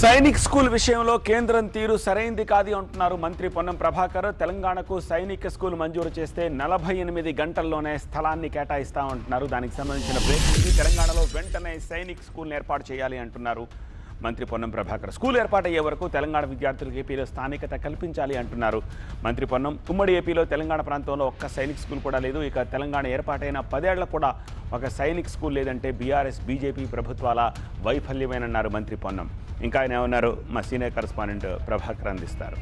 Sainik school విషయంలో కేంద్రం తీరు సరైంది కాదు అంటున్నారు మంత్రి పొన్నం ప్రభాకర్. తెలంగాణకు సైనిక స్కూల్ మంజూరు చేస్తే నలభై ఎనిమిది గంటల్లోనే స్థలాన్ని కేటాయిస్తామంటున్నారు దానికి సంబంధించిన బ్రేకింగ్ తెలంగాణలో వెంటనే సైనిక్ స్కూల్ని ఏర్పాటు చేయాలి అంటున్నారు మంత్రి పొన్నం ప్రభాకర్. స్కూల్ ఏర్పాటయ్యే వరకు తెలంగాణ విద్యార్థులకు ఏపీలో స్థానికత కల్పించాలి అంటున్నారు మంత్రి పొన్నం. ఉమ్మడి ఏపీలో తెలంగాణ ప్రాంతంలో ఒక్క సైనిక్ స్కూల్ కూడా లేదు. ఇక తెలంగాణ ఏర్పాటైన పదేళ్ళ కూడా ఒక సైనిక్ స్కూల్ లేదంటే బీఆర్ఎస్ బీజేపీ ప్రభుత్వాల వైఫల్యమేనన్నారు మంత్రి పొన్నం. ఇంకా ఆయన ఏమన్నారు? మా సీనియర్ కరస్పాండెంట్ ప్రభాకర్ అందిస్తారు.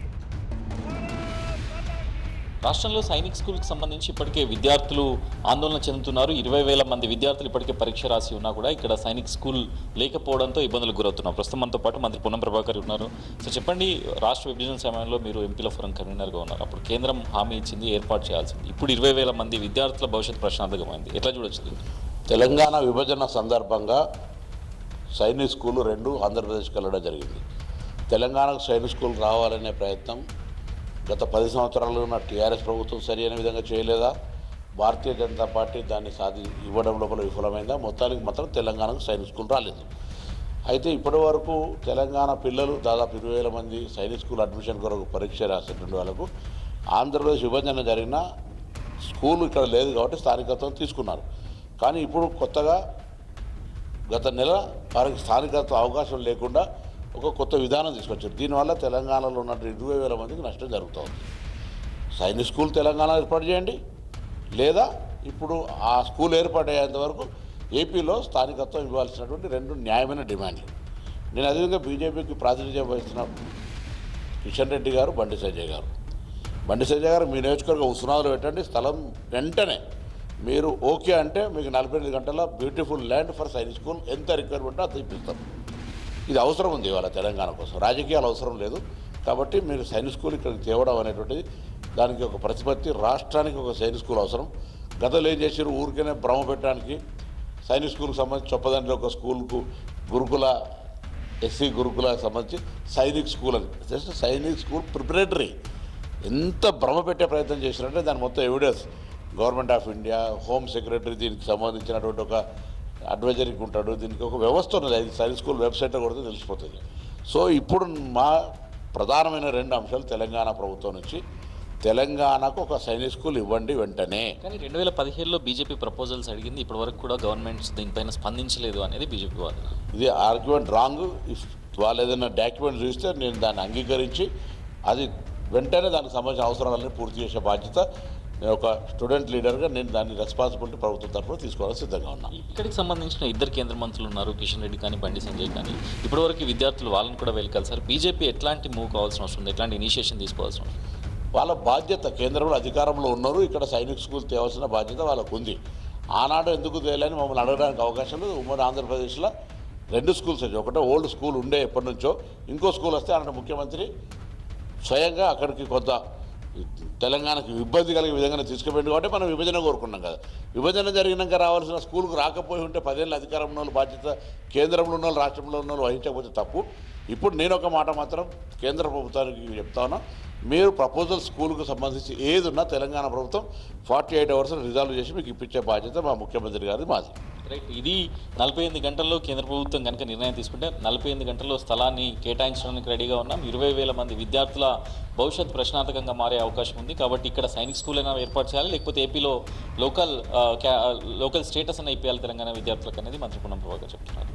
రాష్ట్రంలో సైనిక్ స్కూల్కి సంబంధించి ఇప్పటికే విద్యార్థులు ఆందోళన చెందుతున్నారు. ఇరవై వేల మంది విద్యార్థులు ఇప్పటికే పరీక్ష రాసి ఉన్నా కూడా ఇక్కడ సైనిక్ స్కూల్ లేకపోవడంతో ఇబ్బందులకు గురవుతున్నారు. ప్రస్తుతం మనతో పాటు మంత్రి పొన్నం ప్రభాకర్ ఉన్నారు. సో చెప్పండి రాష్ట్ర విభజన సమయంలో మీరు ఎంపీల ఫోరం కన్వీనర్గా ఉన్నారు. అప్పుడు కేంద్రం హామీ ఇచ్చింది ఏర్పాటు చేయాల్సింది. ఇప్పుడు ఇరవై వేల మంది విద్యార్థుల భవిష్యత్ ప్రశాంతకమైంది ఎట్లా చూడొచ్చు తెలంగాణ విభజన సందర్భంగా సైనిక్ స్కూల్ రెండు ఆంధ్రప్రదేశ్కి వెళ్ళడం జరిగింది. తెలంగాణకు సైనిక్ స్కూల్ రావాలనే ప్రయత్నం గత పది సంవత్సరాలు ఉన్న టీఆర్ఎస్ ప్రభుత్వం సరి అయిన విధంగా చేయలేదా? భారతీయ జనతా పార్టీ దాన్ని సాధి ఇవ్వడం లోపల విఫలమైందా? మొత్తానికి మాత్రం తెలంగాణకు సైనిక్ స్కూల్ రాలేదు. అయితే ఇప్పటి వరకు తెలంగాణ పిల్లలు దాదాపు ఇరవై వేల మంది సైనిక్ స్కూల్ అడ్మిషన్ కొరకు పరీక్ష రాసేటువంటి వాళ్ళకు ఆంధ్రప్రదేశ్ విభజన జరిగిన స్కూల్ ఇక్కడ లేదు కాబట్టి స్థానికత్వం తీసుకున్నారు. కానీ ఇప్పుడు కొత్తగా గత నెల వారికి స్థానికత్వ అవకాశం లేకుండా ఒక కొత్త విధానం తీసుకొచ్చారు. దీనివల్ల తెలంగాణలో ఉన్న ఇరవై వేల మందికి నష్టం జరుగుతుంది. సైనిక్ స్కూల్ తెలంగాణ ఏర్పాటు చేయండి. లేదా ఇప్పుడు ఆ స్కూల్ ఏర్పాటు అయ్యేంత వరకు ఏపీలో స్థానికత్వం ఇవ్వాల్సినటువంటి రెండు న్యాయమైన డిమాండ్లు. నేను అదేవిధంగా బీజేపీకి ప్రాతినిధ్యం వహిస్తున్న కిషన్ రెడ్డి గారు బండి సంజయ్ గారు. బండి సంజయ్ గారు మీ నియోజకవర్గం ఉసునాదులు పెట్టండి. స్థలం వెంటనే మీరు ఓకే అంటే మీకు నలభై ఎనిమిది గంటల beautiful land for Sainik school ఎంత రిక్వైర్మెంట్ అది ఇప్పిస్తాం. ఇది అవసరం ఉంది ఇవాళ తెలంగాణ కోసం. రాజకీయాలు అవసరం లేదు. కాబట్టి మీరు సైనిక్ స్కూల్ ఇక్కడికి తేవడం అనేటువంటిది దానికి ఒక ప్రతిపత్తి. రాష్ట్రానికి ఒక సైనిక్ స్కూల్ అవసరం. గతంలో ఏం చేశారు? ఊరికనే భ్రమ పెట్టడానికి సైనిక్ స్కూల్కి సంబంధించి చొప్పదండ్రి ఒక స్కూల్కు గురుకుల ఎస్సీ గురుకులకు సంబంధించి సైనిక్ స్కూల్ అని. Just Sainik school preparatory. ఎంత భ్రమ పెట్టే ప్రయత్నం చేశారంటే దాని మొత్తం evidence. Government of India home secretary దీనికి సంబంధించినటువంటి ఒక అడ్వైజరీకి ఉంటాడు. దీనికి ఒక వ్యవస్థ ఉన్నది. అది సైనిక్ స్కూల్ వెబ్సైట్లో కొడితే తెలిసిపోతుంది. సో ఇప్పుడు మా ప్రధానమైన రెండు అంశాలు తెలంగాణ ప్రభుత్వం నుంచి. తెలంగాణకు ఒక సైనిక్ స్కూల్ ఇవ్వండి వెంటనే. కానీ రెండు వేల పదిహేడులో బీజేపీ ప్రపోజల్స్ అడిగింది. ఇప్పటివరకు కూడా గవర్నమెంట్స్ దీనిపైన స్పందించలేదు అనేది బీజేపీ వాదన. ఇది ఆర్గ్యుమెంట్ రాంగ్. ఇఫ్ వాళ్ళు ఏదైనా డాక్యుమెంట్ చూస్తే నేను దాన్ని అంగీకరించి అది వెంటనే దానికి సంబంధించిన అవసరాలన్నీ పూర్తి చేసే బాధ్యత నేను ఒక స్టూడెంట్ లీడర్గా నేను దాన్ని రెస్పాన్సిబిలిటీ ప్రభుత్వం తరఫున తీసుకోవాలని సిద్ధంగా ఉన్నాను ఇక్కడికి సంబంధించిన ఇద్దరు కేంద్ర మంత్రులు ఉన్నారు కిషన్ రెడ్డి కానీ బండి సంజయ్ కానీ. ఇప్పటివరకు విద్యార్థులు వాళ్ళని కూడా వెళ్ళగలిసారు బీజేపీ ఎట్లాంటి మూవ్ కావాల్సిన అవసరం ఉంది? ఎట్లాంటి ఇనిషియేషన్ తీసుకోవాల్సిన అవసరం? వాళ్ళ బాధ్యత కేంద్రంలో అధికారంలో ఉన్నారు. ఇక్కడ సైనిక్ స్కూల్ తేవాల్సిన బాధ్యత వాళ్ళకు ఉంది. ఆనాడు ఎందుకు తేలని మమ్మల్ని అడగడానికి అవకాశం లేదు. ఉమ్మడి ఆంధ్రప్రదేశ్లో రెండు స్కూల్స్ వచ్చాయి. ఒకటే ఓల్డ్ స్కూల్ ఉండే ఎప్పటి నుంచో ఇంకో స్కూల్ వస్తే ఆనాడు ముఖ్యమంత్రి స్వయంగా అక్కడికి కొంత తెలంగాణకు ఇబ్బంది కలిగే విధంగా తీసుకుపోయింది కాబట్టి మనం విభజన కోరుకున్నాం కదా. విభజన జరిగినాక రావాల్సిన స్కూల్కి రాకపోయి ఉంటే పదేళ్ళ అధికారంలో బాధ్యత కేంద్రంలో ఉన్న వాళ్ళు రాష్ట్రంలో ఉన్న వాళ్ళు వహించకపోతే తప్పు. ఇప్పుడు నేను ఒక మాట మాత్రం కేంద్ర ప్రభుత్వానికి చెప్తా ఉన్నా. మీరు ప్రపోజల్ స్కూల్కు సంబంధించి ఏది ఉన్నా తెలంగాణ ప్రభుత్వం ఫార్టీ ఎయిట్ అవర్స్ రిజాల్వ్ చేసి మీకు ఇప్పించే బాధ్యత మా ముఖ్యమంత్రి గారి మాది. రైట్ ఇది నలభై ఎనిమిది గంటల్లో కేంద్ర ప్రభుత్వం కనుక నిర్ణయం తీసుకుంటే నలభై ఎనిమిది గంటల్లో స్థలాన్ని కేటాయించడానికి రెడీగా ఉన్నాం. ఇరవై వేల మంది విద్యార్థుల భవిష్యత్ ప్రశ్నార్థకంగా మారే అవకాశం ఉంది. కాబట్టి ఇక్కడ సైనిక స్కూల్ అయినా ఏర్పాటు చేయాలి. లేకపోతే ఏపీలో లోకల్ లోకల్ స్టేటస్ అయిన ఇప్పియాలి తెలంగాణ విద్యార్థులకు అనేది మంత్రి పుణం ప్రభాకర్ చెప్తున్నారు.